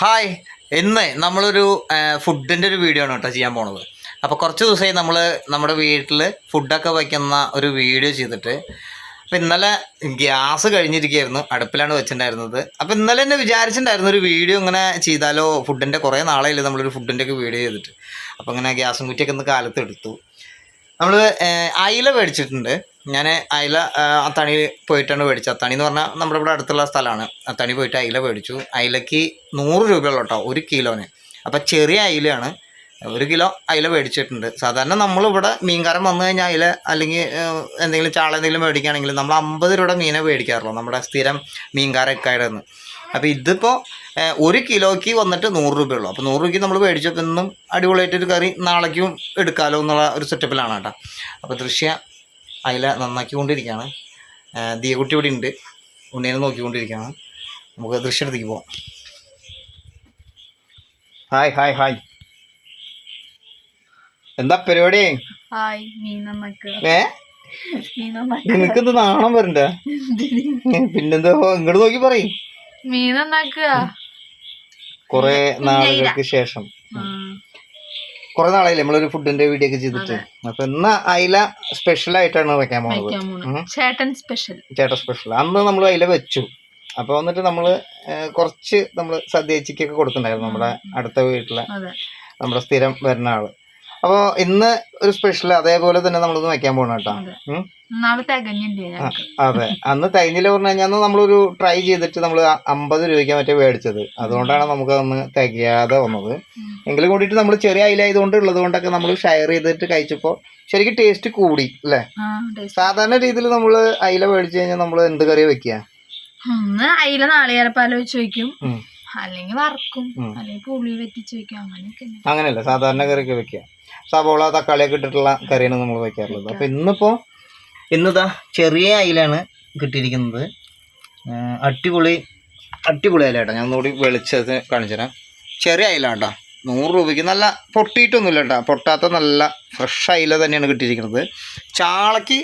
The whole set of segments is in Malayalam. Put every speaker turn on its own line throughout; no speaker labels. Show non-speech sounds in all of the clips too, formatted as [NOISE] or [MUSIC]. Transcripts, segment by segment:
ഹായ്. ഇന്ന് നമ്മളൊരു ഫുഡിന്റെ ഒരു വീഡിയോ ആണ് കേട്ടോ ചെയ്യാൻ പോണത്. അപ്പോൾ കുറച്ച് ദിവസമായി നമ്മൾ നമ്മുടെ വീട്ടിൽ ഫുഡൊക്കെ വയ്ക്കുന്ന ഒരു വീഡിയോ ചെയ്തിട്ട് അപ്പോൾ ഇന്നലെ ഗ്യാസ് കഴിഞ്ഞിരിക്കുകയായിരുന്നു അടുപ്പിലാണ് വെച്ചിട്ടുണ്ടായിരുന്നത്. അപ്പോൾ ഇന്നലെ തന്നെ വിചാരിച്ചിട്ടുണ്ടായിരുന്നു ഒരു വീഡിയോ ഇങ്ങനെ ചെയ്താലോ ഫുഡിന്റെ കുറേ നാളായില്ലേ നമ്മളൊരു ഫുഡിന്റെ ഒക്കെ വീഡിയോ ചെയ്തിട്ട്. അപ്പോൾ ഇങ്ങനെ ഗ്യാസും കുറ്റിയൊക്കെ ഇന്ന് കാലത്ത് എടുത്തു നമ്മൾ അയില മേടിച്ചിട്ടുണ്ട്. ഞാൻ അയില അത്താണി പോയിട്ടാണ് മേടിച്ചത്. അത്താണി എന്ന് പറഞ്ഞാൽ നമ്മുടെ ഇവിടെ അടുത്തുള്ള സ്ഥലമാണ്. അത്താണി പോയിട്ട് അയില മേടിച്ചു. അയിലയ്ക്ക് നൂറ് രൂപയുള്ള കേട്ടോ ഒരു കിലോന്. അപ്പം ചെറിയ അയിലയാണ്. ഒരു കിലോ അയില മേടിച്ചിട്ടുണ്ട്. സാധാരണ നമ്മളിവിടെ മീൻകാരൻ വന്നു കഴിഞ്ഞാൽ അയില അല്ലെങ്കിൽ എന്തെങ്കിലും ചാള എന്തെങ്കിലും മേടിക്കുകയാണെങ്കിൽ നമ്മൾ അമ്പത് രൂപയുടെ മീനെ മേടിക്കാറുള്ളൂ നമ്മുടെ സ്ഥിരം മീൻകാരക്കാരുടെ നിന്ന് അപ്പോൾ ഇതിപ്പോൾ ഒരു കിലോയ്ക്ക് വന്നിട്ട് നൂറ് രൂപയുള്ളൂ. അപ്പോൾ നൂറ് രൂപയ്ക്ക് നമ്മൾ മേടിച്ചപ്പോൾ ഇന്നും അടിപൊളിയായിട്ടൊരു കറി നാളേക്കും എടുക്കാമല്ലോ എന്നുള്ള ഒരു സെറ്റപ്പിലാണ് കേട്ടോ. അപ്പോൾ ദൃശ്യ അയില നന്നാക്കിക്കൊണ്ടിരിക്കുകയാണ്. ദിയകുട്ടി ഇവിടെ ഉണ്ട്. ഉണ്ണീനെ നോക്കിക്കൊണ്ടിരിക്കുകയാണ്. നമുക്ക് ദൃശ്യത്തിലേക്ക് പോവാം. Hi hi hi. എന്താ പരിപാടി?
നിനക്ക് എന്ത്
ഏ?
നന്നാക്കുക
നാണം വരണ്ട? പിന്നെന്താ ഇങ്ങോട്ട് നോക്കി പറയും. കുറെ നാളുകൾക്ക് ശേഷം. കുറെ നാളായില്ലേ നമ്മളൊരു ഫുഡിന്റെ വീഡിയോ ഒക്കെ ചെയ്തിട്ട്. അപ്പൊ ഇന്ന് അയില സ്പെഷ്യൽ ആയിട്ടാണ് വെക്കാൻ പോകുന്നത്.
ചേട്ടൻ സ്പെഷ്യൽ
ചേട്ടൻ സ്പെഷ്യൽ അന്ന് നമ്മൾ അയില വെച്ചു. അപ്പൊ വന്നിട്ട് നമ്മൾ കുറച്ച് നമ്മൾ സദ്യച്ചിക്കൊക്കെ കൊടുക്കണ്ടായിരുന്നു നമ്മുടെ അടുത്ത വീട്ടിലെ നമ്മുടെ സ്ഥിരം വരുന്ന ആൾ. അപ്പോൾ ഇന്ന് ഒരു സ്പെഷ്യൽ അതേപോലെ തന്നെ നമ്മളൊന്ന് വെക്കാൻ പോകണം കേട്ടോ.
അതെ. തികഞ്ഞില്ലേ
അന്ന് തൈനിൽ പറഞ്ഞു കഴിഞ്ഞാൽ നമ്മളൊരു ട്രൈ ചെയ്തിട്ട് നമ്മൾ അമ്പത് രൂപയ്ക്ക് മറ്റേ മേടിച്ചത്. അതുകൊണ്ടാണ് നമുക്ക് അന്ന് തികയാതെ വന്നത്. എങ്കിലും കൂടിയിട്ട് നമ്മൾ ചെറിയ അയിലായതുകൊണ്ട് ഉള്ളത് കൊണ്ടൊക്കെ നമ്മൾ ഷെയർ ചെയ്തിട്ട് കഴിച്ചപ്പോൾ ശരിക്കും ടേസ്റ്റ് കൂടി അല്ലേ? സാധാരണ രീതിയിൽ നമ്മൾ അയില മേടിച്ചു കഴിഞ്ഞാൽ നമ്മൾ എന്ത് കറി വെക്കുക
ഒന്ന് അയില നാളികേരപ്പാല വെച്ച് വെക്കും. അല്ലെങ്കിൽ വറക്കും. അല്ലെങ്കിൽ പുളി വെറ്റിച്ച് വെക്കും. അങ്ങനെയൊക്കെ.
അങ്ങനെയല്ല സാധാരണ കറിയൊക്കെ വെക്കുക സവോള തക്കാളിയൊക്കെ ഇട്ടിട്ടുള്ള കറിയാണ് നമ്മൾ വയ്ക്കാറുള്ളത്. അപ്പോൾ ഇന്നിപ്പോൾ ഇന്നിതാ ചെറിയ അയിലാണ് കിട്ടിയിരിക്കുന്നത്. അടിപൊളി അടിപൊളി അയില കേട്ടോ ഞാൻ നോടി വെളിച്ചത് കാണിച്ചു തരാം ചെറിയ അയില കേട്ടോ നൂറ് രൂപയ്ക്ക് നല്ല പൊട്ടിയിട്ടൊന്നുമില്ല കേട്ടോ പൊട്ടാത്ത നല്ല ഫ്രഷ് അയില തന്നെയാണ് കിട്ടിയിരിക്കുന്നത്. ചാളയ്ക്ക്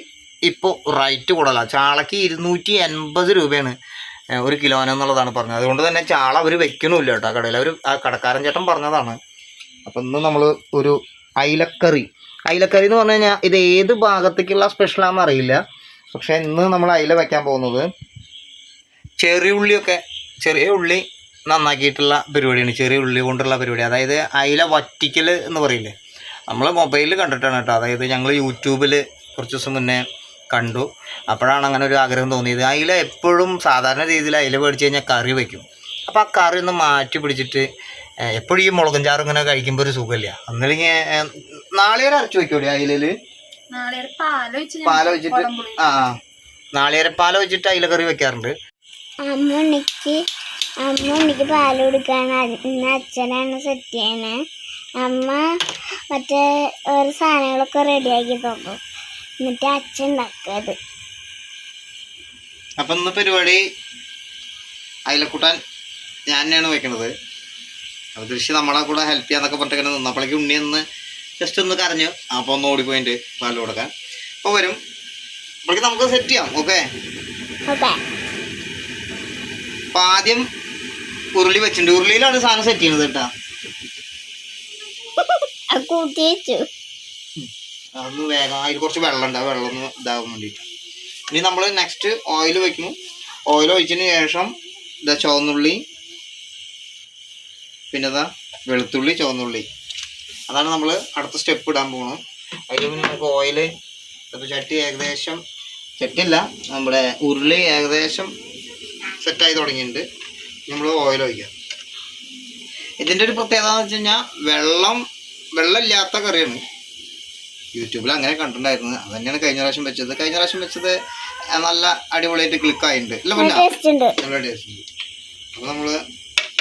ഇപ്പോൾ റേറ്റ് കൂടുതലാണ് ചാളയ്ക്ക് ഇരുന്നൂറ്റി എൺപത് രൂപയാണ് ഒരു കിലോന എന്നുള്ളതാണ് പറഞ്ഞത്. അതുകൊണ്ട് തന്നെ ചാള അവർ വെക്കണമില്ല കേട്ടോ കടയിൽ അവർ ആ കടക്കാരൻ ചേട്ടൻ പറഞ്ഞതാണ്. അപ്പം ഇന്ന് നമ്മൾ ഒരു അയിലക്കറി. അയിലക്കറി എന്ന് പറഞ്ഞു കഴിഞ്ഞാൽ ഇത് ഏത് ഭാഗത്തേക്കുള്ള സ്പെഷ്യലാണെന്ന് അറിയില്ല. പക്ഷേ ഇന്ന് നമ്മൾ അയില വയ്ക്കാൻ പോകുന്നത് ചെറിയ ഉള്ളിയൊക്കെ ചെറിയ ഉള്ളി നന്നാക്കിയിട്ടുള്ള പരിപാടിയാണ്. ചെറിയ ഉള്ളി കൊണ്ടുള്ള പരിപാടി. അതായത് അയില വറ്റിക്കൽ എന്ന് പറയില്ലേ? നമ്മൾ മൊബൈലിൽ കണ്ടിട്ടാണ് കേട്ടോ. അതായത് ഞങ്ങൾ യൂട്യൂബിൽ കുറച്ച് ദിവസം മുന്നേ കണ്ടു. അപ്പോഴാണ് അങ്ങനെ ഒരു ആഗ്രഹം തോന്നിയത്. അയില എപ്പോഴും സാധാരണ രീതിയിൽ അയില മേടിച്ച് കഴിഞ്ഞാൽ കറി വയ്ക്കും അപ്പോൾ ആ കറി ഒന്ന് മാറ്റി പിടിച്ചിട്ട് എപ്പോഴും ഈ മുളകും ചാറും ഇങ്ങനെ കഴിക്കുമ്പോൾ ഒരു സുഖമില്ല. അന്നല്ലെങ്കിൽ നാളികേരം അരച്ചു വെക്കൂടെ
വെച്ച്
പാല വെച്ചിട്ട് ആ നാളികേരം പാല വെച്ചിട്ട് അയില കറി വെക്കാറുണ്ട്.
അമ്മണിക്ക് അമ്മണിക്ക് പാൽ കൊടുക്കാണ് ഇന്ന് അച്ഛനാണ് സെറ്റ് ചെയ്യണേ. അമ്മ മറ്റേ ഓരോ സാധനങ്ങളൊക്കെ റെഡിയാക്കി തന്നു. എന്നിട്ട് അച്ഛൻ ഉണ്ടാക്കത്
അപ്പം ഇന്ന് പരിപാടി അയിലക്കൂട്ടാൻ ഞാൻ തന്നെയാണ് വെക്കണത്. ദൃശ്യം നമ്മളെ കൂടെ ഹെൽപ്പ് ചെയ്യാന്നൊക്കെ പറഞ്ഞിട്ട് ഇങ്ങനെ നിന്നപ്പോഴേക്ക് ഉണ്ണി ഒന്ന് ജസ്റ്റ് ഒന്ന് കരഞ്ഞ് അപ്പോൾ ഒന്ന് ഓടിപ്പോയിട്ട് പാൽ കൊടുക്കാൻ. അപ്പോൾ വരും. അപ്പോഴേക്ക് നമുക്ക് സെറ്റ് ചെയ്യാം ഓക്കെ അപ്പം ആദ്യം ഉരുളി വെച്ചിട്ടുണ്ട്. ഉരുളിയിലാണ് സാധനം സെറ്റ് ചെയ്യുന്നത് കേട്ടോ. [LAUGHS] അതൊന്ന് വേഗം അതിൽ കുറച്ച് വെള്ളം ഉണ്ടാവും വെള്ളം ഒന്ന് ഇതാകാൻ വേണ്ടിയിട്ട്. ഇനി നമ്മൾ നെക്സ്റ്റ് ഓയിൽ വെക്കുന്നു ഓയിൽ ഒഴിച്ചതിന് ശേഷം ഇതാ ചുവന്നുള്ളി പിന്നെ ഇതാ വെളുത്തുള്ളി ചുവന്നുള്ളി. അതാണ് നമ്മൾ അടുത്ത സ്റ്റെപ്പ് ഇടാൻ പോകുന്നത് അതിൽ പിന്നെ നമുക്ക് ഓയിൽ ഇപ്പോൾ ചട്ടി ഏകദേശം ചട്ടില്ല നമ്മുടെ ഉരുളി ഏകദേശം സെറ്റായി തുടങ്ങിയിട്ടുണ്ട്. നമ്മൾ ഓയിൽ ഒഴിക്കുക. ഇതിന്റെ ഒരു പ്രത്യേകത എന്ന് വെച്ച് കഴിഞ്ഞാൽ വെള്ളം വെള്ളമില്ലാത്ത കറിയാണ്. യൂട്യൂബിൽ അങ്ങനെ കണ്ടിട്ടുണ്ടായിരുന്നു. അത് തന്നെയാണ് കഴിഞ്ഞ പ്രാവശ്യം വെച്ചത്. കഴിഞ്ഞ പ്രാവശ്യം വെച്ചത് നല്ല അടിപൊളിയായിട്ട് ക്ലിക്ക് ആയിട്ടുണ്ട്. അല്ല പിന്നെ? നല്ല ടേസ്റ്റ് ഉണ്ട്. അപ്പോൾ നമ്മൾ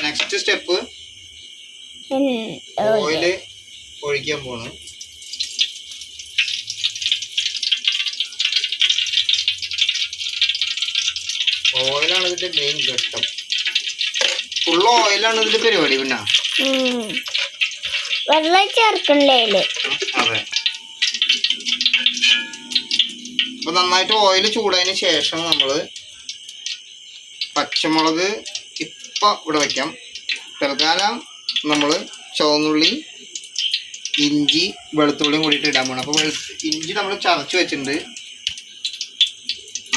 നെക്സ്റ്റ് സ്റ്റെപ്പ്. ഓയിൽ ഒഴിക്കാൻ പോണ് ഓയിലാണ് ഇതിന്റെ മെയിൻ ഘട്ടം. ഫുൾ ഓയിലാണ് ഇതിന്റെ പരിപാടി പിന്നെ.
വെള്ളം ചേർക്കണ്ടേ
അതെ. അപ്പൊ നന്നായിട്ട് ഓയിൽ ചൂടായതിന് ശേഷം നമ്മൾ പച്ചമുളക് ഇപ്പൊ ഇവിടെ വെക്കാം. തൽക്കാലം നമ്മൾ ചുവന്നുള്ളി ഇഞ്ചി വെളുത്തുള്ളിയും കൂടിയിട്ട് ഇടാൻ പോകണം അപ്പോൾ ഇഞ്ചി നമ്മൾ ചതച്ച് വെച്ചിട്ടുണ്ട്.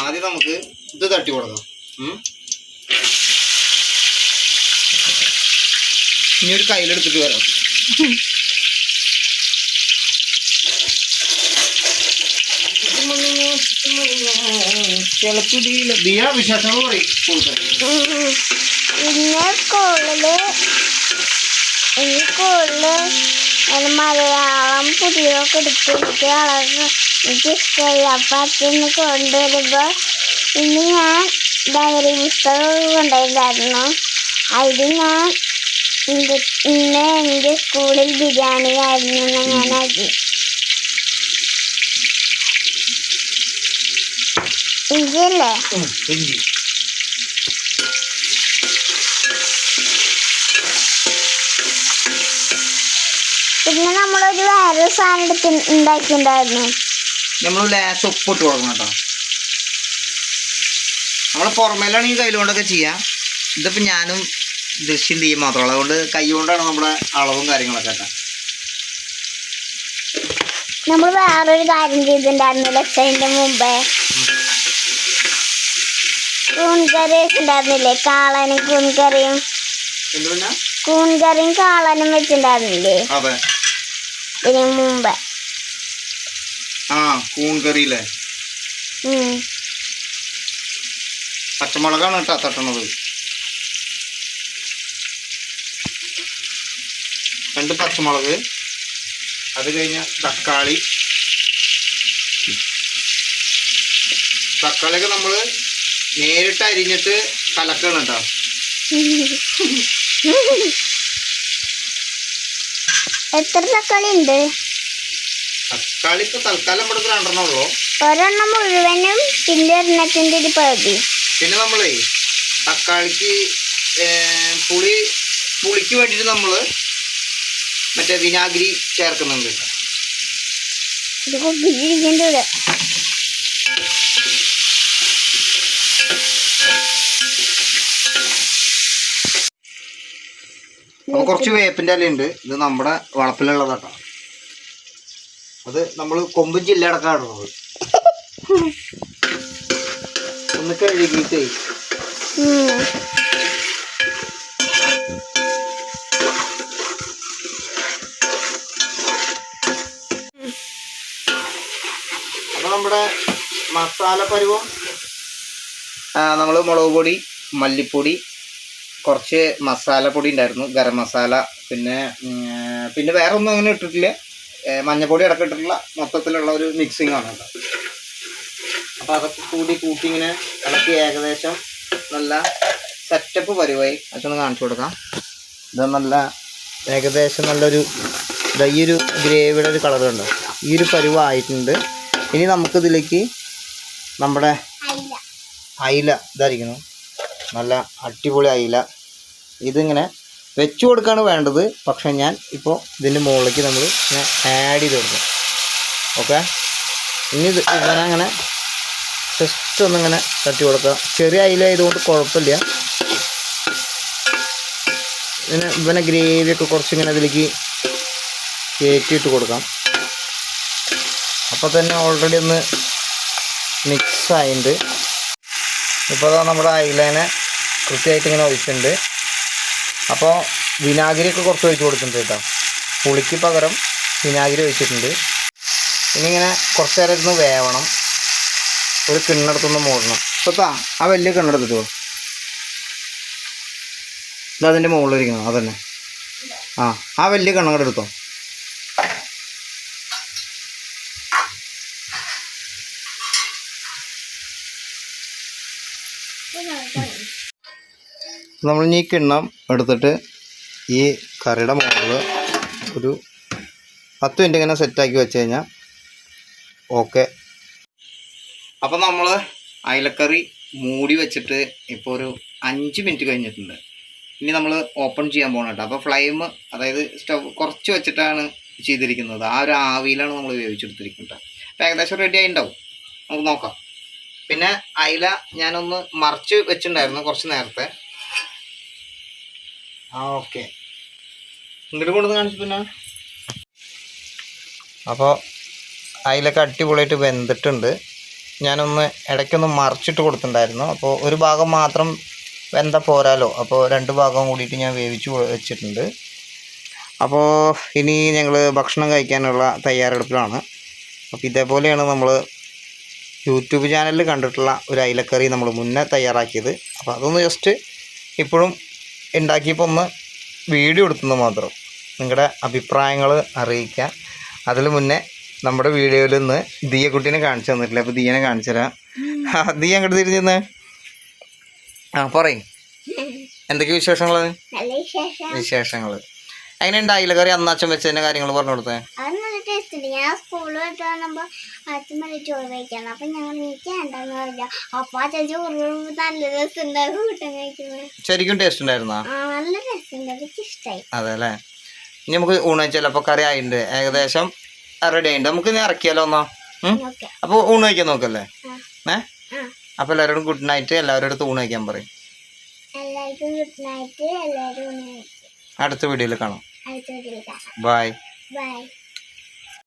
ആദ്യം നമുക്ക് ഇത് തട്ടി കൊടുക്കാം. ഇനി ഒരു കയ്യിലെടുത്തിട്ട് വരാം. ദിയ വിശേഷങ്ങൾ പറയും.
സ്കൂളിൽ ഞാൻ മലയാളം പുതിയൊക്കെ എടുത്ത് എനിക്ക് വളരെ എനിക്ക് ഇഷ്ടമല്ല അപ്പം അച്ഛന് കൊണ്ടുവരുമ്പോൾ ഇന്ന് ഞാൻ ഡയറി പുസ്തകം കൊണ്ടുവരുന്നു അതിൽ ഞാൻ ഇന്ന് എന്റെ സ്കൂളിൽ ബിരിയാണി ആയിരുന്നു ഞാൻ ആക്കി ഇഞ്ചിയല്ലേ
ഉം, ഇഞ്ചി
പിന്നെ നമ്മളൊരു വേറൊരു സാധനം എടുത്ത് ഉണ്ടാക്കിയിട്ടുണ്ടായിരുന്നു.
നമ്മൾ ലേശം ഉപ്പിട്ട് കൊടുക്കണം കേട്ടോ. നമ്മൾ പുറമേലാണെങ്കിൽ കയ്യിൽ കൊണ്ടൊക്കെ ചെയ്യാം. ഇതിപ്പോൾ ഞാനും ദൃശ്യം ചെയ്യും മാത്രമല്ല അതുകൊണ്ട് കൈ കൊണ്ടാണ് നമ്മുടെ അളവും കാര്യങ്ങളൊക്കെ കേട്ടോ
നമ്മൾ വേറൊരു കാര്യം ചെയ്തിട്ടുണ്ടായിരുന്നു ലക്ഷന്റെ മുമ്പേ. കൂൺകറി വെച്ചിട്ടുണ്ടായിരുന്നില്ലേ? കാളനും കൂൺകറിയും. കൂൺകറിയും കാളനും വെച്ചിട്ടുണ്ടായിരുന്നില്ലേ? ഇതിന് മുമ്പ്
ആ കൂൺ കറിയില്ലേ
ഉം.
പച്ചമുളകാണ് കേട്ടോ തട്ടണത്. രണ്ട് പച്ചമുളക് അത് കഴിഞ്ഞ തക്കാളി. തക്കാളിയൊക്കെ നമ്മൾ നേരിട്ട് അരിഞ്ഞിട്ട് കലക്കണം കേട്ടോ. [LAUGHS]
എത്ര തക്കാളി ഉണ്ട്
തക്കാളി ഇപ്പൊ തൽക്കാലം ഇവിടെ രണ്ടെണ്ണം ഉള്ളൂ.
ഒരെണ്ണം മുഴുവനും പിന്നെ ഒരെണ്ണത്തിന്റെ ഒരു പകുതി.
പിന്നെ നമ്മളേ തക്കാളിക്ക് പുളി പുളിക്ക് വേണ്ടിയിട്ട് നമ്മൾ മറ്റേ വിനാഗിരി ചേർക്കുന്നുണ്ട്.
ഇത് കുപ്പിച്ചിരിക്കേണ്ട ഇവിടെ
അപ്പൊ കുറച്ച് വേപ്പിന്റെ ഇലയുണ്ട്. ഇത് നമ്മുടെ വളപ്പിലുള്ളതാട്ടോ. അത് നമ്മൾ കൊമ്പും ജില്ലയടക്കം ഇടുന്നത് [LAUGHS] ഒന്ന് കഴുകിയിട്ടേ.
ഉം.
അപ്പൊ നമ്മുടെ മസാല പരുവം? നമ്മൾ മുളക് പൊടി മല്ലിപ്പൊടി കുറച്ച് മസാലപ്പൊടി ഉണ്ടായിരുന്നു ഗരം മസാല പിന്നെ പിന്നെ വേറെ ഒന്നും അങ്ങനെ ഇട്ടിട്ടില്ല. മഞ്ഞപ്പൊടി അടക്കം ഇട്ടിട്ടുള്ള മൊത്തത്തിലുള്ള ഒരു മിക്സിംഗ് ആണ് കേട്ടോ അപ്പോൾ അതൊക്കെ കൂടി കൂട്ടി ഇങ്ങനെ ഇളക്കി ഏകദേശം നല്ല സെറ്റപ്പ് പരുവായി. അച്ഛനൊന്ന് കാണിച്ചു കൊടുക്കാം. ഇത് നല്ല ഏകദേശം നല്ലൊരു ഈ ഒരു ഗ്രേവിയുടെ ഒരു കളർ കണ്ടോ? ഈ ഒരു പരുവായിട്ടുണ്ട് ഇനി നമുക്കിതിലേക്ക് നമ്മുടെ അയില ഇതായിരിക്കുന്നു. നല്ല അടിപൊളി അയില. ഇതിങ്ങനെ വെച്ച് കൊടുക്കുകയാണ് വേണ്ടത്. പക്ഷെ ഞാൻ ഇപ്പോൾ ഇതിന്റെ മുകളിലേക്ക് നമ്മൾ ഇങ്ങനെ ആഡ് ചെയ്ത് കൊടുക്കും. ഓക്കെ ഇനി ഇത് ഇവനങ്ങനെ ജസ്റ്റ് ഒന്നിങ്ങനെ തട്ടി കൊടുക്കുക. ചെറിയ അയിലായതുകൊണ്ട് കുഴപ്പമില്ല. ഇതിന് ഇവനെ ഗ്രേവിയൊക്കെ കുറച്ചിങ്ങനെ അതിലേക്ക് കയറ്റിയിട്ട് കൊടുക്കാം. അപ്പോൾ തന്നെ ഓൾറെഡി ഒന്ന് മിക്സ് ആയിട്ടുണ്ട് ഇപ്പോൾ നമ്മുടെ അയിലേനെ കൃത്യമായിട്ട് ഇങ്ങനെ ഒഴിച്ചിട്ടുണ്ട്. അപ്പോൾ വിനാഗിരിയൊക്കെ കുറച്ച് ഒഴിച്ച് കൊടുത്തിട്ടുണ്ട് കേട്ടോ. പുളിക്ക് പകരം വിനാഗിരി ഒഴിച്ചിട്ടുണ്ട്. ഇനി ഇങ്ങനെ കുറച്ച് നേരം ഇരുന്ന് വേവണം. ഒരു കിണ്ണെടുത്തൊന്ന് മൂടണം. ഇപ്പത്താ ആ വലിയ കിണ്ണെടുത്തിട്ടോ? ഇത് അതിന്റെ മുകളിലിരിക്കണം അതന്നെ. ആ ആ വലിയ കിണ്ണങ്ങടെ നമ്മൾ ഈ കിണ്ണം എടുത്തിട്ട് ഈ കറിയുടെ മുകളിൽ ഒരു പത്ത് മിനിറ്റ് ഇങ്ങനെ സെറ്റാക്കി വെച്ച് കഴിഞ്ഞാൽ ഓക്കെ അപ്പം നമ്മൾ അയലക്കറി മൂടി വെച്ചിട്ട് ഇപ്പോൾ ഒരു അഞ്ച് മിനിറ്റ് കഴിഞ്ഞിട്ടുണ്ട്. ഇനി നമ്മൾ ഓപ്പൺ ചെയ്യാൻ പോകണം കേട്ടോ. അപ്പോൾ ഫ്ലെയിം അതായത് സ്റ്റവ് കുറച്ച് വെച്ചിട്ടാണ് ചെയ്തിരിക്കുന്നത്. ആ ഒരു ആവിയിലാണ് നമ്മൾ വേവിച്ചെടുത്തിരിക്കുന്നത് അപ്പോൾ ഏകദേശം റെഡി ആയിട്ടുണ്ടാവും നമുക്ക് നോക്കാം. പിന്നെ അയില ഞാനൊന്ന് മറിച്ച് വെച്ചിട്ടുണ്ടായിരുന്നു കുറച്ച് നേരത്തെ. ആ ഓക്കെ. ഇങ്ങോട്ട് കാണിച്ചു പിന്നെ. അപ്പോൾ അതിലൊക്കെ അടിപൊളിയായിട്ട് വെന്തിട്ടുണ്ട്. ഞാനൊന്ന് ഇടയ്ക്കൊന്ന് മറിച്ചിട്ട് കൊടുത്തിട്ടുണ്ടായിരുന്നു. അപ്പോൾ ഒരു ഭാഗം മാത്രം വെന്ത പോരാലോ? അപ്പോൾ രണ്ട് ഭാഗം കൂടിയിട്ട് ഞാൻ വേവിച്ച് വെച്ചിട്ടുണ്ട്. അപ്പോൾ ഇനി ഞങ്ങൾ ഭക്ഷണം കഴിക്കാനുള്ള തയ്യാറെടുപ്പിലാണ്. അപ്പോൾ ഇതേപോലെയാണ് നമ്മൾ യൂട്യൂബ് ചാനലിൽ കണ്ടിട്ടുള്ള ഒരു അയിലക്കറി നമ്മൾ മുന്നേ തയ്യാറാക്കിയത്. അപ്പോൾ അതൊന്ന് ജസ്റ്റ് ഇപ്പോഴും ഉണ്ടാക്കിയപ്പോൾ ഒന്ന് വീഡിയോ എടുത്തുനിന്ന് മാത്രം. നിങ്ങളുടെ അഭിപ്രായങ്ങൾ അറിയിക്കുക അതിൽ മുന്നേ നമ്മുടെ വീഡിയോയിൽ നിന്ന് ദിയ കുട്ടീനെ കാണിച്ചു തന്നിട്ടില്ല? അപ്പോൾ ദിയനെ കാണിച്ചു തരാം. ആ, ദിയ അങ്ങോട്ട് തിരിഞ്ഞിരുന്ന് ആ പറയും. എന്തൊക്കെ വിശേഷങ്ങൾ വിശേഷങ്ങൾ അങ്ങനെ ഉണ്ടായില്ല കറി അന്നാച്ചൻ വെച്ചതിന്റെ കാര്യങ്ങൾ പറഞ്ഞു കൊടുത്തേ?
ഉണ്ട് ഞാൻ സ്കൂളിൽ വിട്ട് വന്നപ്പോൾ അച്ഛൻ മതി ചോറ് കഴിക്കണം. അപ്പൊ ഞങ്ങൾ എനിക്ക് വേണ്ടെന്ന് പറഞ്ഞ അപ്പൊ അച്ഛൻ ചോറ് നല്ല രസം കൂട്ടം കഴിക്കുന്നത്
ശരിക്കും ടേസ്റ്റ് ഉണ്ടായിരുന്നോ?
നല്ല രസം എനിക്ക് ഇഷ്ടായി.
അതെ അല്ലേ ഇനി നമുക്ക് ഊണ് ചിലപ്പോൾ കറി ആയിട്ടുണ്ട്. ഏകദേശം റെഡി ആയിട്ടുണ്ട്. നമുക്ക് ഇനി ഇറക്കിയാലോ
ഒന്നോ?
അപ്പോൾ ഊണ് കഴിക്കാൻ നോക്കല്ലേ. ഏ? അപ്പോൾ എല്ലാവരോടും ഗുഡ് നൈറ്റ് എല്ലാവരുടെ അടുത്ത് ഊണ് കഴിക്കാൻ പറയും.
എല്ലാവരും
അടുത്ത വീഡിയോയിൽ
കാണാം.
Bye
bye